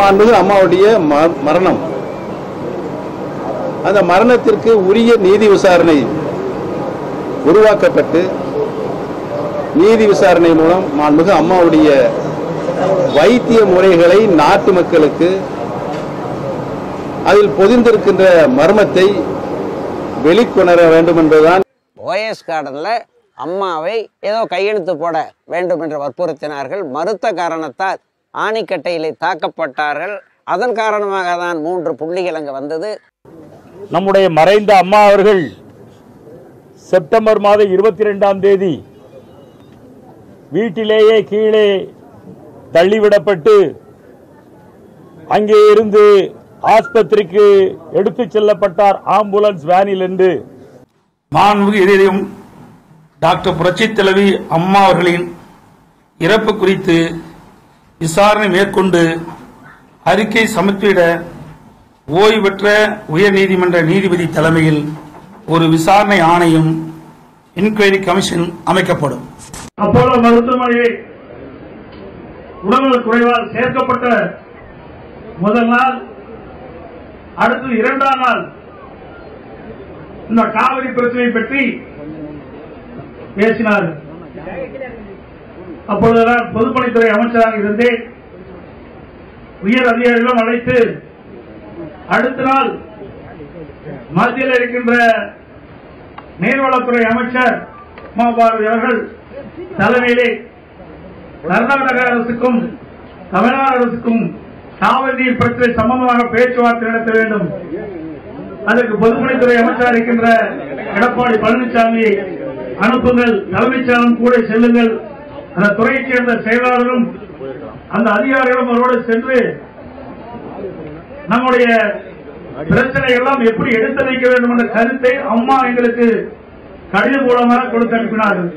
மாண்பது அம்மாவுடைய மரணம். அந்த மரணத்திற்கு உரிய நீதி விசாரணை உருவாக்கப்பட்டு நீதி விசாரணை மூலம் மாண்புமிகு அம்மாவுடைய வைத்திய முறைகளை நாட்டு மக்களுக்கு அதில் பொதிந்திருக்கின்ற மர்மத்தை வெளிக்கொணர வேண்டும் என்பதுதான் ஓஎஸ் கார்டனில் அம்மாவை ஏதோ கையெழுத்து போட வேண்டும் என்று வற்புறுத்தினார்கள். மறுத்த காரணத்தால் ஆணிக்கட்டையிலே தாக்கப்பட்டார்கள். அதன் காரணமாக தான் மூன்று புள்ளிகள் அங்கே வந்தது. நம்முடைய மறைந்த அம்மா அவர்கள் செப்டம்பர் மாதம் இருபத்தி ரெண்டாம் தேதி வீட்டிலேயே கீழே தள்ளிவிடப்பட்டு அங்கே இருந்து ஆஸ்பத்திரிக்கு எடுத்துச் செல்லப்பட்டார். ஆம்புலன்ஸ் வேனில் என்று மாண்புமிகு இதயம் டாக்டர் புரட்சித் தலைவி அம்மா அவர்களின் இறப்பு குறித்து விசாரணை மேற்கொண்டு அறிக்கை சமர்ப்பிட ஓய்வு பெற்ற உயர்நீதிமன்ற நீதிபதி தலைமையில் ஒரு விசாரணை ஆணையம் இன்கொயரி கமிஷன் அமைக்கப்படும். அப்போலோ மருத்துவமனையை உடல்நல குறைவால் சேர்க்கப்பட்ட முதல் நாள் அடுத்து இரண்டாம் நாள் இந்த காவிரி பிரச்சனை பற்றி பேசினார் அப்பொழுதுதான் பொதுப்பணித்துறை அமைச்சராக இருந்தே உயர் அதிகாரிகளும் அழைத்து அடுத்த நாள் மத்தியில் இருக்கின்ற நீர்வளத்துறை அமைச்சர் உமா பாரதி அவர்கள் தலைமையிலே கர்நாடக அரசுக்கும் தமிழ்நாடு அரசுக்கும் காவிரி நீர் பிரச்சனை சம்பந்தமாக பேச்சுவார்த்தை நடத்த வேண்டும். அதற்கு பொதுப்பணித்துறை அமைச்சராக இருக்கின்ற எடப்பாடி பழனிசாமியை அனுப்புங்கள். தலைமைச் செயலும் கூட செல்லுங்கள். அந்த துறையைச் சேர்ந்த செயலாளரும் அந்த அதிகாரிகளும் அவரோடு சென்று நம்முடைய பிரச்சனை எல்லாம் எப்படி எடுத்து வைக்க வேண்டும் என்ற கருத்தை அம்மா எங்களுக்கு கடிதம் மூலமாக கொடுத்து அனுப்பினார்கள்.